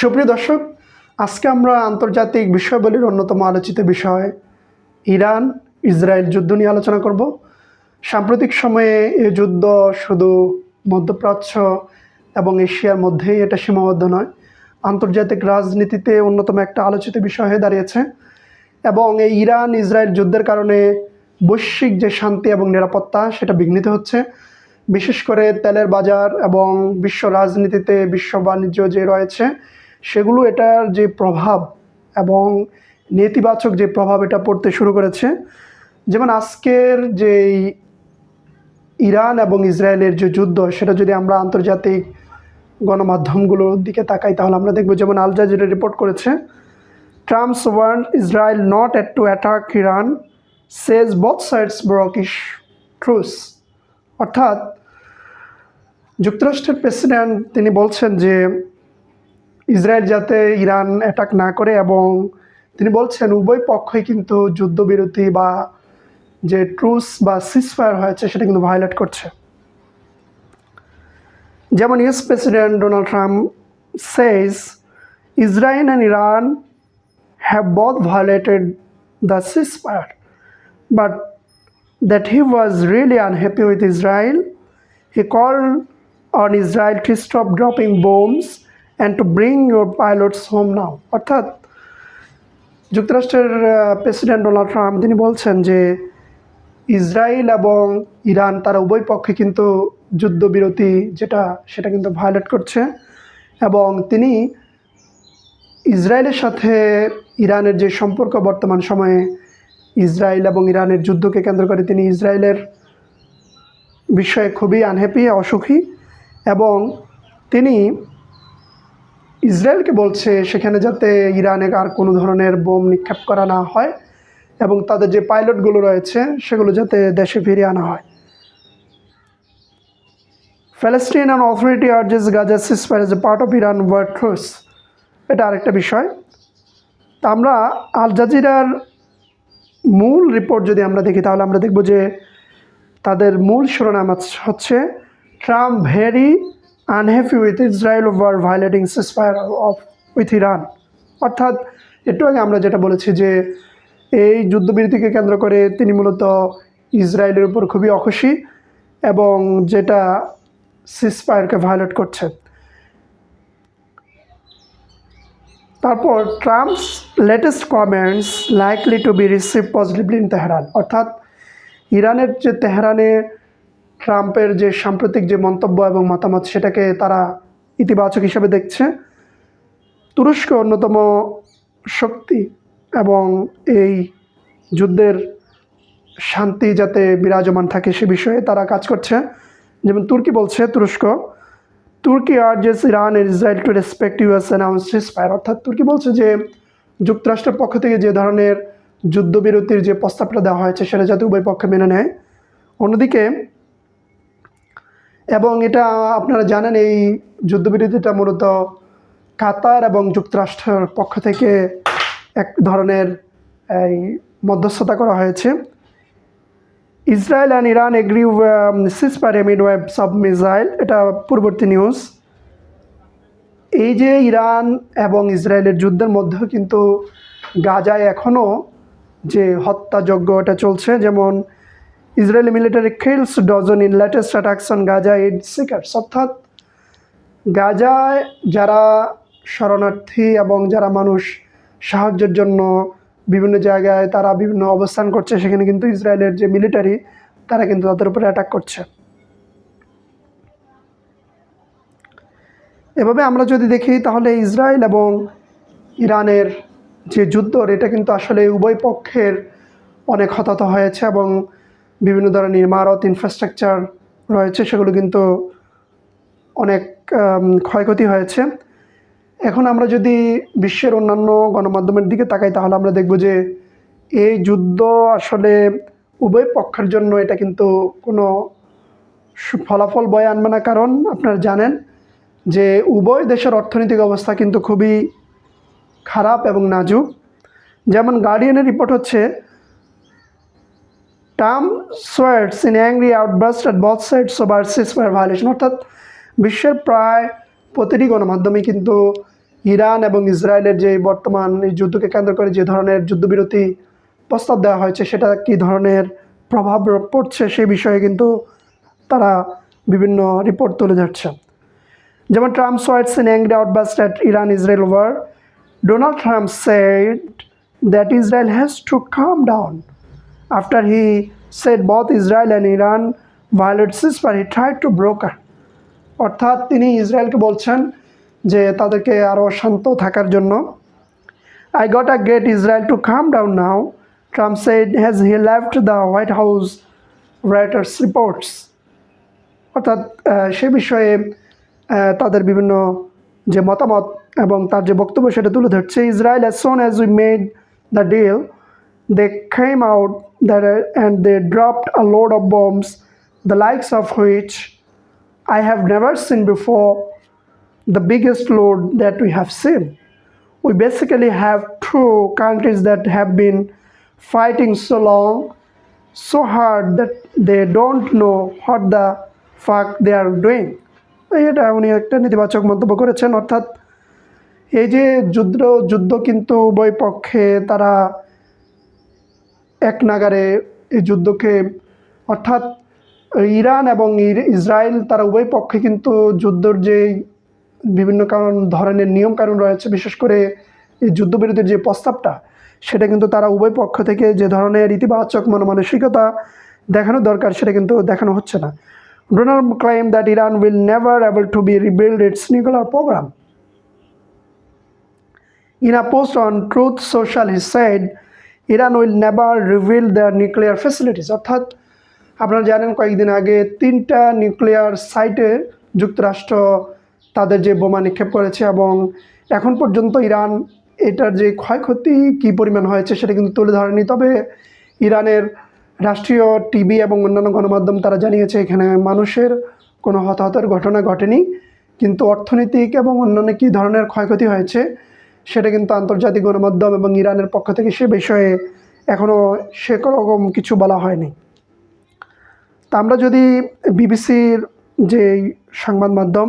সুপ্রিয় দর্শক, আজকে আমরা আন্তর্জাতিক বিষয়াবলীর অন্যতম আলোচিত বিষয়, ইরান, ইসরায়েল যুদ্ধ নিয়ে আলোচনা করব। সাম্প্রতিক সময়ে এ যুদ্ধ শুধু মধ্যপ্রাচ্য এবং এশিয়ার মধ্যেই এটা সীমাবদ্ধ নয়, আন্তর্জাতিক রাজনীতিতে অন্যতম একটা আলোচিত বিষয় হয়ে দাঁড়িয়েছে এবং এই ইরান, ইসরায়েল যুদ্ধের কারণে বৈশ্বিক যে শান্তি এবং নিরাপত্তা সেটা বিঘ্নিত হচ্ছে। বিশেষ করে তেলের বাজার এবং বিশ্ব রাজনীতিতে বিশ্ব বাণিজ্য যে রয়েছে সেগুলো এটার যে প্রভাব এবং নেতিবাচক যে প্রভাব এটা পড়তে শুরু করেছে। যেমন আজকের যেই ইরান এবং ইসরায়েলের যে যুদ্ধ, সেটা যদি আমরা আন্তর্জাতিক গণমাধ্যমগুলোর দিকে তাকাই, তাহলে আমরা দেখব যেমন আল জাজিরা রিপোর্ট করেছে Trump's warn Israel not at to attack Iran says both sides broke truce অর্থাৎ যুক্তরাষ্ট্রের প্রেসিডেন্ট তিনি বলছেন যে ইসরায়েল যাতে ইরান অ্যাটাক না করে এবং তিনি বলছেন উভয় পক্ষই কিন্তু যুদ্ধবিরতি বা যে ট্রুস বা সিসফায়ার হয়েছে সেটা কিন্তু ভায়োলেট করছে যেমন US president Donald Trump says Israel and Iran have both violated the ceasefire, but that he was really unhappy with Israel. He called on Israel to stop dropping bombs and to bring your pilots home now. অর্থাৎ যুক্তরাষ্ট্রের president Donald Trump, তিনি বলছেন যে Israel এবং Iran তারা উভয় পক্ষে কিন্তু যুদ্ধবিরতি যেটা, সেটা কিন্তু ভায়োলেট করছে এবং তিনি ইসরায়েলের সাথে ইরানের যে সম্পর্ক বর্তমান সময়ে, ইসরায়েল এবং ইরানের যুদ্ধকে কেন্দ্র করে তিনি ইসরায়েলের বিষয়ে খুবই আনহ্যাপি অসুখী এবং তিনি ইসরায়েলকে বলছে, সেখানে যাতে ইরানে আর কোনো ধরনের বোম নিক্ষেপ করা না হয় এবং তাদের যে পাইলটগুলো রয়েছে, সেগুলো যাতে দেশে ফিরিয়ে আনা হয় urges Gaza ceasefire as a part of Iran war truce. এটা আরেকটা বিষয় তা আমরা আল জাজিরার মূল রিপোর্ট যদি আমরা দেখি, তাহলে আমরা দেখব যে তাদের মূল শিরোনাম হচ্ছে Trump very unhappy with Israel over violating ceasefire of with Iran অর্থাৎ, একটু আগে আমরা যেটা বলেছি যে, এই যুদ্ধবিরতিকে কেন্দ্র করে তিনি মূলত ইসরায়েলের উপর খুবই অখুশি এবং যেটা সিসফায়ারকে ভায়োলেট করছে তারপর Trump's latest comments likely to be receive positively in Tehran অর্থাৎ, ইরানের যে তেহরানে ট্রাম্পের যে সাম্প্রতিক যে মন্তব্য এবং মতামত, সেটাকে তারা ইতিবাচক হিসেবে দেখছে। তুরস্ক অন্যতম শক্তি এবং এই যুদ্ধের শান্তি যাতে বিরাজমান থাকে সে বিষয়ে তারা কাজ করছে। যেমন তুর্কি বলছে, তুরস্ক, তুর্কি urges Iran Israel to respect US announce ceasefire অর্থাৎ তুর্কি বলছে যে, যুক্তরাষ্ট্রের পক্ষ থেকে যে ধরনের যুদ্ধবিরতির যে প্রস্তাবটা দেওয়া হয়েছে, সেটা যাতে উভয় পক্ষে মেনে নেয়। অন্যদিকে এবং এটা আপনারা জানেন এই যুদ্ধবিরতিটা মূলত কাতার এবং যুক্তরাষ্ট্রের পক্ষ থেকে এক ধরনের, এই, মধ্যস্থতা করা হয়েছে। Israel and Iran agree ceasefire amid wave sub missile এটা পূর্ববর্তী নিউজ এই যে ইরান এবং ইসরায়েলের যুদ্ধের মধ্যেও কিন্তু গাজায় এখনও যে হত্যাযজ্ঞ এটা চলছে, যেমন Israeli military kills dozen in latest attacks on Gaza aid seekers. অর্থাৎ গাজায় যারা শরণার্থী এবং যারা মানুষ সাহায্যের জন্য বিভিন্ন জায়গায় তারা বিভিন্ন অবস্থান করছে, সেখানে কিন্তু ইসরায়েলের যে মিলিটারি, তারা কিন্তু তাদের উপরে অ্যাটাক করছে। এভাবে আমরা যদি দেখি, তাহলে ইসরায়েল এবং ইরানের যে যুদ্ধ, এটা কিন্তু আসলে উভয় পক্ষের অনেক হতাহত হয়েছে এবং বিভিন্ন ধরনের ইমারত ইনফ্রাস্ট্রাকচার রয়েছে, সেগুলো কিন্তু অনেক ক্ষয়ক্ষতি হয়েছে। এখন আমরা যদি বিশ্বের অন্যান্য গণমাধ্যমের দিকে তাকাই, তাহলে আমরা দেখব যে এই যুদ্ধ আসলে উভয় পক্ষের জন্য এটা কিন্তু কোনো ফলাফল বয়ে আনবে না। কারণ আপনারা জানেন যে উভয় দেশের অর্থনৈতিক অবস্থা কিন্তু খুবই খারাপ এবং নাজুক। যেমন গার্ডিয়ানের রিপোর্ট হচ্ছে Trump swears in angry outburst at both sides over ceasefire violation অর্থাৎ বিশ্বের প্রায় প্রতিটি গণমাধ্যমে কিন্তু ইরান এবং ইসরায়েলের যে বর্তমান এই যুদ্ধকে কেন্দ্র করে যে ধরনের যুদ্ধবিরতি প্রস্তাব দেওয়া হয়েছে, সেটা কী ধরনের প্রভাব পড়ছে সে বিষয়ে কিন্তু তারা বিভিন্ন রিপোর্ট তুলে ধরছে। যেমন Trump swears in angry outburst at Iran Israel war Donald Trump said that Israel has to calm down after he said both Israel and Iran violate ceasefire he try to broker অর্থাৎ তিনি ইসরায়েলকে বলছেন যে তাদেরকে আরও শান্ত থাকার জন্য I got a great Israel to calm down now, Trump said as he left the White House Reuters reports. অর্থাৎ সে বিষয়ে তাদের বিভিন্ন যে মতামত এবং তার যে বক্তব্য সেটা তুলে ধরছে Israel as soon as we made the deal they came out that uh, and they dropped a load of bombs the likes of which I have never seen before the biggest load that we have seen we basically have two countries that have been fighting so long, so hard that they don't know what the fuck they are doing. এটা উনি একটা নেতিবাচক মন্তব্য করেছেন অর্থাৎ এই যে যুদ্ধ যুদ্ধ কিন্তু উভয় পক্ষে তারা এক নাগারে এই যুদ্ধকে অর্থাৎ ইরান এবং ইসরায়েল তারা উভয় পক্ষে কিন্তু যুদ্ধর যে বিভিন্ন কারণ ধরনের নিয়ম কানুন রয়েছে বিশেষ করে এই যুদ্ধবিরতির যে প্রস্তাবটা সেটা কিন্তু তারা উভয় পক্ষ থেকে যে ধরনের ইতিবাচক মনমানসিকতা দেখানো দরকার সেটা কিন্তু দেখানো হচ্ছে না। Donald claim that Iran will never able to be rebuild its nuclear program. a post on Truth Social, he said, Iran will never reveal their nuclear facilities. অর্থাৎ আপনারা জানেন কয়েকদিন আগে তিনটা নিউক্লিয়ার সাইটে যুক্তরাষ্ট্র তাদের যে বোমা নিক্ষেপ করেছে এবং এখন পর্যন্ত ইরান এটার যে ক্ষয়ক্ষতি কী পরিমাণ হয়েছে সেটা কিন্তু তুলে ধরেনি তবে ইরানের রাষ্ট্রীয় টিভি এবং অন্যান্য গণমাধ্যম তারা জানিয়েছে এখানে মানুষের কোনো হতাহতের ঘটনা ঘটেনি কিন্তু অর্থনৈতিক এবং অন্যান্য কী ধরনের ক্ষয়ক্ষতি হয়েছে সেটা কিন্তু আন্তর্জাতিক গণমাধ্যম এবং ইরানের পক্ষ থেকে সে বিষয়ে এখনও সে রকম কিছু বলা হয়নি। তা আমরা যদি বিবিসির যে সংবাদ মাধ্যম,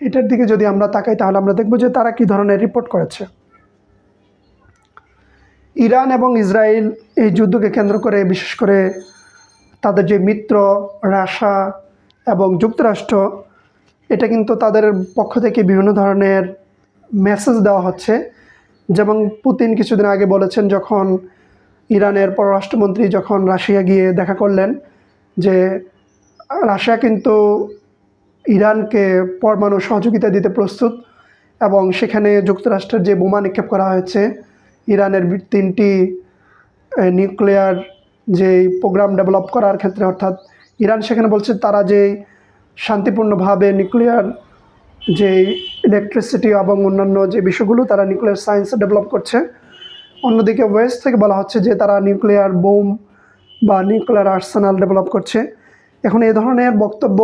এটার দিকে যদি আমরা তাকাই, তাহলে আমরা দেখব যে তারা কী ধরনের রিপোর্ট করেছে। ইরান এবং ইসরায়েল এই যুদ্ধকে কেন্দ্র করে, বিশেষ করে তাদের যে মিত্র রাশা এবং যুক্তরাষ্ট্র, এটা কিন্তু তাদের পক্ষ থেকে বিভিন্ন ধরনের মেসেজ দেওয়া হচ্ছে। যেমন পুতিন কিছুদিন আগে বলেছেন যখন ইরানের পররাষ্ট্রমন্ত্রী যখন রাশিয়া গিয়ে দেখা করলেন যে রাশিয়া কিন্তু ইরানকে পরমাণু সহযোগিতা দিতে প্রস্তুত এবং সেখানে যুক্তরাষ্ট্রের যে বোমা নিক্ষেপ করা হয়েছে, ইরানের তিনটি নিউক্লিয়ার যে প্রোগ্রাম ডেভেলপ করার ক্ষেত্রে, অর্থাৎ ইরান সেখানে বলছে তারা যে শান্তিপূর্ণভাবে নিউক্লিয়ার যে ইলেকট্রিসিটি এবং অন্যান্য যে বিষয়গুলো তারা নিউক্লিয়ার সায়েন্স ডেভেলপ করছে। অন্যদিকে ওয়েস্ট থেকে বলা হচ্ছে যে তারা নিউক্লিয়ার বোম বা নিউক্লিয়ার আর্সেনাল ডেভেলপ করছে। এখন এ ধরনের বক্তব্য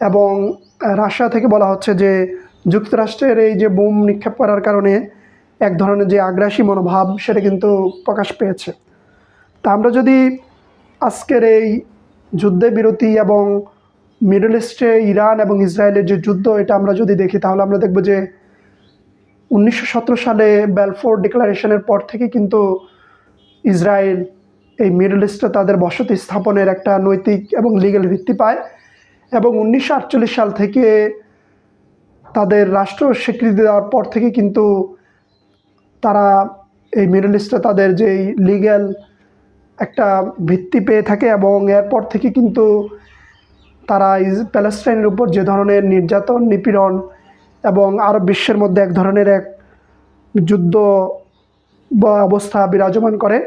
এবং রাশিয়া থেকে বলা হচ্ছে যে যুক্তরাষ্ট্রের এই যে বোম নিক্ষেপ করার কারণে এক ধরনের যে আগ্রাসী মনোভাব সেটা কিন্তু প্রকাশ পেয়েছে। তা আমরা যদি আজকের এই যুদ্ধে বিরতি এবং মিডল ইস্টে ইরান এবং ইসরায়েলের যে যুদ্ধ, এটা আমরা যদি দেখি, তাহলে আমরা দেখব যে উনিশশো সতেরো সালে ব্যালফোর ডিক্লারেশনের পর থেকে কিন্তু ইসরায়েল এই মিডল ইস্টে তাদের বসতি স্থাপনের একটা নৈতিক এবং লিগ্যাল ভিত্তি পায় এবং উনিশশো আটচল্লিশ সাল থেকে তাদের রাষ্ট্র স্বীকৃতি দেওয়ার পর থেকে কিন্তু তারা এই মিডল ইস্টে তাদের যেই লিগ্যাল একটা ভিত্তি পেয়ে থাকে এবং এরপর থেকে কিন্তু তারা প্যালেস্টাইনের উপর যে ধরনের নির্যাতন, নিপীড়ন এবং আরব বিশ্বের মধ্যে এক ধরনের এক যুদ্ধ অবস্থা বিরাজমান করে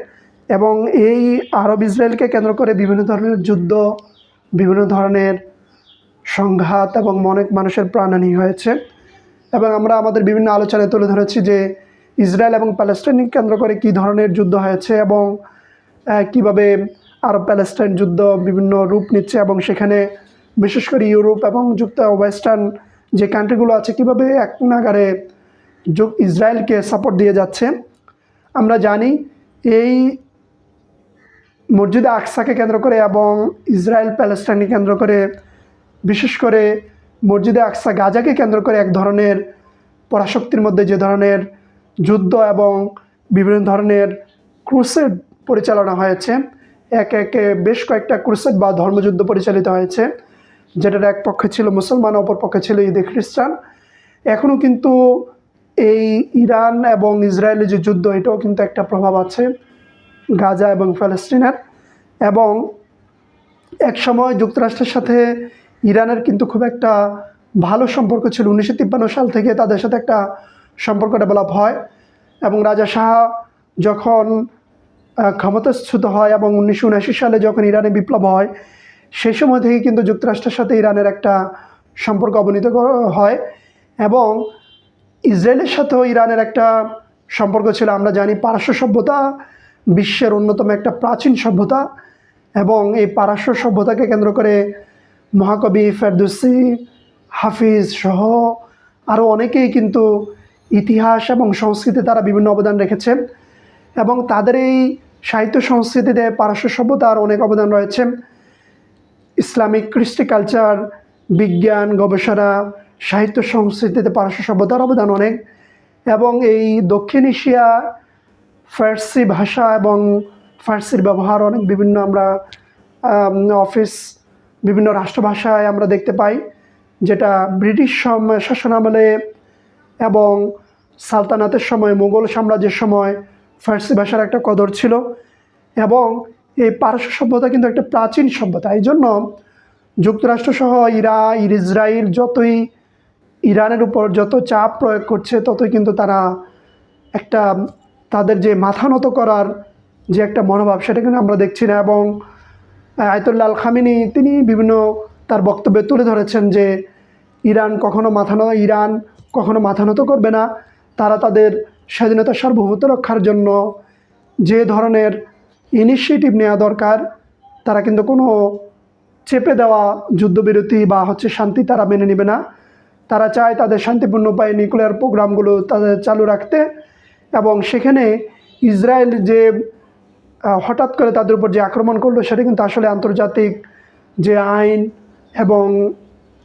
এবং এই আরব ইসরায়েলকে কেন্দ্র করে বিভিন্ন ধরনের যুদ্ধ, বিভিন্ন ধরনের সংঘাত এবং অনেক মানুষের প্রাণহানি হয়েছে। এবং আমরা আমাদের বিভিন্ন আলোচনায় তুলে ধরেছি যে ইসরায়েল এবং প্যালেস্টাইনকে কেন্দ্র করে কী ধরনের যুদ্ধ হয়েছে এবং কীভাবে আরব প্যালেস্টাইন যুদ্ধ বিভিন্ন রূপ নিচ্ছে এবং সেখানে বিশেষ করে ইউরোপ এবং যুক্ত ওয়েস্টার্ন যে কান্ট্রিগুলো আছে, কীভাবে এক নাগারে যুগ ইসরায়েলকে সাপোর্ট দিয়ে যাচ্ছে, আমরা জানি এই মসজিদে আকসাকে কেন্দ্র করে এবং ইসরায়েল প্যালেস্টাইনকে কেন্দ্র করে, বিশেষ করে মসজিদে আকসা গাজাকে কেন্দ্র করে এক ধরনের পরাশক্তির মধ্যে যে ধরনের যুদ্ধ এবং বিভিন্ন ধরনের ক্রুসেড পরিচালনা হয়েছে, একে একে বেশ কয়েকটা ক্রুসেড বা ধর্মযুদ্ধ পরিচালিত হয়েছে। যেটার এক পক্ষে ছিল মুসলমান, অপর পক্ষে ছিল ঈদে খ্রিস্টান। এখনও কিন্তু এই ইরান এবং ইসরায়েলের যে যুদ্ধ, এটাও কিন্তু একটা প্রভাব আছে গাজা এবং ফ্যালেস্তিনের এবং এক সময় যুক্তরাষ্ট্রের সাথে ইরানের কিন্তু খুব একটা ভালো সম্পর্ক ছিল। উনিশশো তিপ্পান্ন সাল থেকে তাদের সাথে একটা সম্পর্ক ডেভেলপ হয় এবং রাজা শাহ যখন ক্ষমতাচ্যুত হয় এবং উনিশশো উনআশি সালে যখন ইরানে বিপ্লব হয় সেই সময় থেকে কিন্তু যুক্তরাষ্ট্রের সাথে ইরানের একটা সম্পর্ক অবনীত হয় এবং ইসরায়েলের সাথেও ইরানের একটা সম্পর্ক ছিল। আমরা জানি পারস্য সভ্যতা বিশ্বের অন্যতম একটা প্রাচীন সভ্যতা এবং এই পারস্য সভ্যতাকে কেন্দ্র করে মহাকবি ফেরদুসি, হাফিজ সহ আরও অনেকেই কিন্তু ইতিহাস এবং সংস্কৃতি তারা বিভিন্ন অবদান রেখেছেন এবং তাদের এই সাহিত্য সংস্কৃতিতে পারস্য সভ্যতার অনেক অবদান রয়েছে। ইসলামিক কৃষ্টি কালচার, বিজ্ঞান, গবেষণা, সাহিত্য সংস্কৃতিতে পারস্য সভ্যতার অবদান অনেক এবং এই দক্ষিণ এশিয়া ফার্সি ভাষা এবং ফার্সির ব্যবহার অনেক বিভিন্ন আমরা অফিস, বিভিন্ন রাষ্ট্রভাষায় আমরা দেখতে পাই, যেটা ব্রিটিশ সম- শাসনামলে এবং সালতানাতের সময় মুঘল সাম্রাজ্যের সময় ফার্সি ভাষার একটা কদর ছিল এবং এই পারস্য সভ্যতা কিন্তু একটা প্রাচীন সভ্যতা। এই জন্য যুক্তরাষ্ট্রসহ ইরা ইসরায়েল যতই ইরানের উপর যত চাপ প্রয়োগ করছে, ততই কিন্তু তারা একটা তাদের যে মাথা নত করার যে একটা মনোভাব, সেটা কিন্তু আমরা দেখছি না। এবং আয়তুল্লাহ আল খামিনি তিনি বিভিন্ন তার বক্তব্যে তুলে ধরেছেন যে ইরান কখনো মাথা নত, ইরান কখনো মাথা নত করবে না। তারা তাদের স্বাধীনতা সার্বভৌমত্ব রক্ষার জন্য যে ধরনের ইনিশিয়েটিভ নেওয়া দরকার। তারা কিন্তু কোনো চেপে দেওয়া যুদ্ধবিরতি বা হচ্ছে শান্তি তারা মেনে নেবে না। তারা চায় তাদের শান্তিপূর্ণ উপায়ে নিউক্লিয়ার প্রোগ্রামগুলো তাদের চালু রাখতে এবং সেখানে ইসরায়েল যে হঠাৎ করে তাদের উপর যে আক্রমণ করল সেটা কিন্তু আসলে আন্তর্জাতিক যে আইন এবং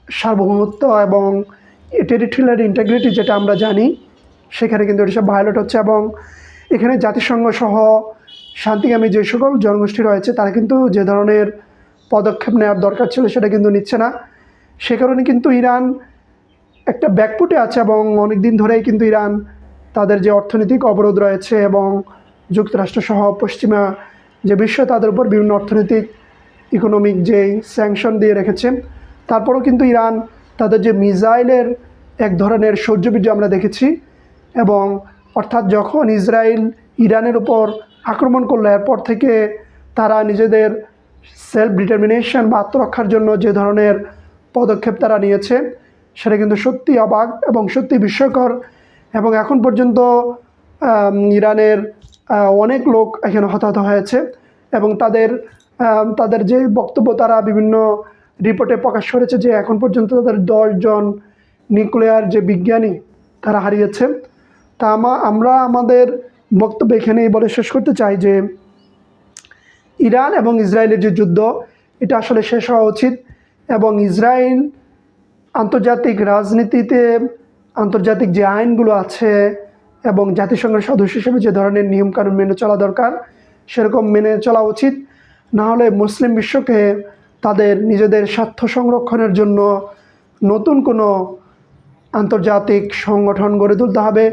সার্বভৌমত্ব এবং টেরিটোরিয়াল ইন্টাগ্রিটি যেটা আমরা জানি, সেখানে কিন্তু এটা সব ভায়োলেট হচ্ছে এবং এখানে জাতিসংঘ সহ শান্তিকামী যে সকল জনগোষ্ঠী রয়েছে, তারা কিন্তু যে ধরনের পদক্ষেপ নেওয়ার দরকার ছিল সেটা কিন্তু নিচ্ছে না। সে কারণে কিন্তু ইরান একটা ব্যাকপুটে আছে এবং অনেক দিন ধরেই কিন্তু ইরান তাদের যে অর্থনৈতিক অবরোধ রয়েছে এবং যুক্তরাষ্ট্রসহ পশ্চিমা যে বিশ্ব, তাদের উপর বিভিন্ন অর্থনৈতিক, ইকোনমিক যে স্যাংশন দিয়ে রেখেছে, তারপরেও কিন্তু ইরান তাদের যে মিসাইলের এক ধরনের সৌর্যবীর্য আমরা দেখেছি এবং অর্থাৎ যখন ইসরায়েল ইরানের উপর আক্রমণ করল। এরপর থেকে তারা নিজেদের সেলফ ডিটারমিনেশন বা আত্মরক্ষার জন্য যে ধরনের পদক্ষেপ তারা নিয়েছে, সেটা কিন্তু সত্যি অবাক এবং সত্যি বিস্ময়কর। এবং এখন পর্যন্ত ইরানের অনেক লোক এখানে হতাহত হয়েছে এবং তাদের তাদের যে বক্তব্য তারা বিভিন্ন রিপোর্টে প্রকাশ করেছে যে এখন পর্যন্ত তাদের দশজন নিউক্লিয়ার যে বিজ্ঞানী তারা হারিয়েছে। তা আমরা আমাদের বক্তব্য এখানেই বলে শেষ করতে চাই যে ইরান এবং ইসরায়েলের যে যুদ্ধ, এটা আসলে শেষ হওয়া উচিত এবং ইসরায়েল আন্তর্জাতিক রাজনীতিতে আন্তর্জাতিক যে আইনগুলো আছে এবং জাতিসংঘের সদস্য হিসেবে যে ধরনের নিয়মকানুন মেনে চলা দরকার, সেরকম মেনে চলা উচিত। না হলে মুসলিম বিশ্বকে তাদের নিজেদের স্বার্থ সংরক্ষণের জন্য নতুন কোনো আন্তর্জাতিক সংগঠন গড়ে তুলতে হবে।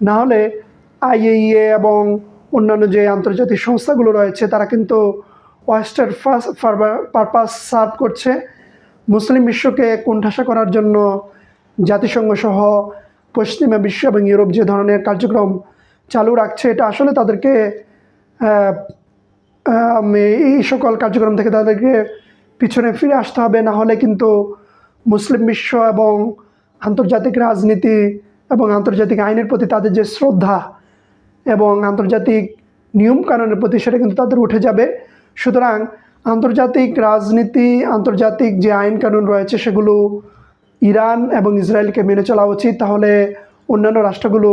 না হলে আইএইএ এবং অন্যান্য যে আন্তর্জাতিক সংস্থাগুলো রয়েছে, তারা কিন্তু ওয়েস্টার পারপাস সার্ভ করছে। মুসলিম বিশ্বকে কোণঠাসা করার জন্য জাতিসংঘ সহ পশ্চিমা বিশ্ব এবং ইউরোপ যে ধরনের কার্যক্রম চালু রাখছে, এটা আসলে তাদেরকে এই সকল কার্যক্রম থেকে তাদেরকে পিছনে ফিরে আসতে হবে। না হলে কিন্তু মুসলিম বিশ্ব এবং আন্তর্জাতিক রাজনীতি এবং আন্তর্জাতিক আইনের প্রতি তাদের যে শ্রদ্ধা এবং আন্তর্জাতিক নিয়মকানুনের প্রতি সেটা কিন্তু তাদের উঠে যাবে। সুতরাং আন্তর্জাতিক রাজনীতি, আন্তর্জাতিক যে আইন কানুন রয়েছে সেগুলো ইরান এবং ইসরায়েলকে মেনে চলা উচিত। তাহলে অন্যান্য রাষ্ট্রগুলো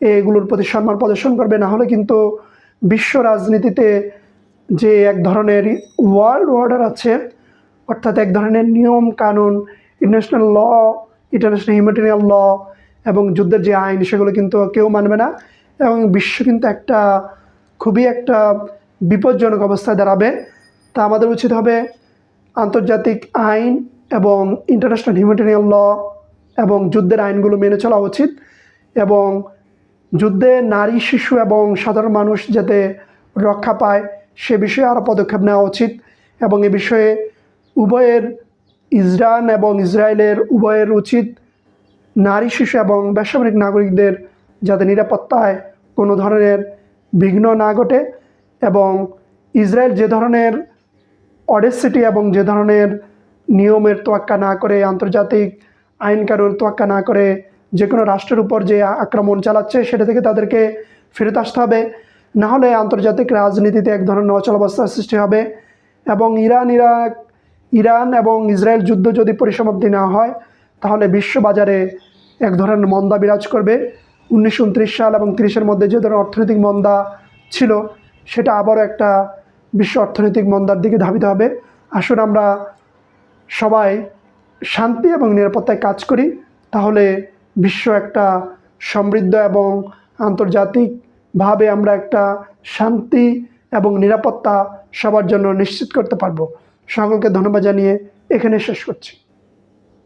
এগুলোর প্রতি সম্মান প্রদর্শন করবে। না হলে কিন্তু বিশ্ব রাজনীতিতে যে এক ধরনের ওয়ার্ল্ড অর্ডার আছে, অর্থাৎ এক ধরনের নিয়ম কানুন ইন্টারন্যাশনাল ল ইন্টারন্যাশনাল হিউম্যাটেরিয়াল ল এবং যুদ্ধের যে আইন, সেগুলো কিন্তু কেউ মানবে না। এবং বিশ্ব কিন্তু একটা খুবই একটা বিপজ্জনক অবস্থায় দাঁড়াবে। তা আমাদের উচিত হবে আন্তর্জাতিক আইন এবং ইন্টারন্যাশনাল হিউম্যানিটেরিয়ান ল এবং যুদ্ধের আইনগুলো মেনে চলা উচিত এবং যুদ্ধে নারী, শিশু এবং সাধারণ মানুষ যাতে রক্ষা পায় সে বিষয়ে আরও পদক্ষেপ নেওয়া উচিত এবং এ বিষয়ে উভয়ের ইসরায়েল এবং ইসরায়েলের উভয়ের উচিত নারী, শিশু এবং বেসামরিক নাগরিকদের যাতে নিরাপত্তায় কোনো ধরনের বিঘ্ন না ঘটে এবং ইসরায়েল যে ধরনের অডেসিটি এবং যে ধরনের নিয়মের তোয়াক্কা না করে, আন্তর্জাতিক আইন কানুন তোয়াক্কা না করে যে কোনো রাষ্ট্রের উপর যে আক্রমণ চালাচ্ছে, সেটা থেকে তাদেরকে ফেরত আসতে হবে। না হলে আন্তর্জাতিক রাজনীতিতে এক ধরনের অচলাবস্থার সৃষ্টি হবে এবং ইরান, ইরাক, ইরান এবং ইসরায়েল যুদ্ধ যদি পরিসমাপ্তি না হয়, তাহলে বিশ্ববাজারে এক ধরনের মন্দা বিরাজ করবে। উনিশশো উনত্রিশ সাল এবং তিরিশের মধ্যে যে ধরনের অর্থনৈতিক মন্দা ছিল, সেটা আবারও একটা বিশ্ব অর্থনৈতিক মন্দার দিকে ধাবিত হবে। আসুন আমরা সবাই শান্তি এবং নিরাপত্তায় কাজ করি, তাহলে বিশ্ব একটা সমৃদ্ধ এবং আন্তর্জাতিকভাবে আমরা একটা শান্তি এবং নিরাপত্তা সবার জন্য নিশ্চিত করতে পারব। সকলকে ধন্যবাদ জানিয়ে এখানে শেষ করছি।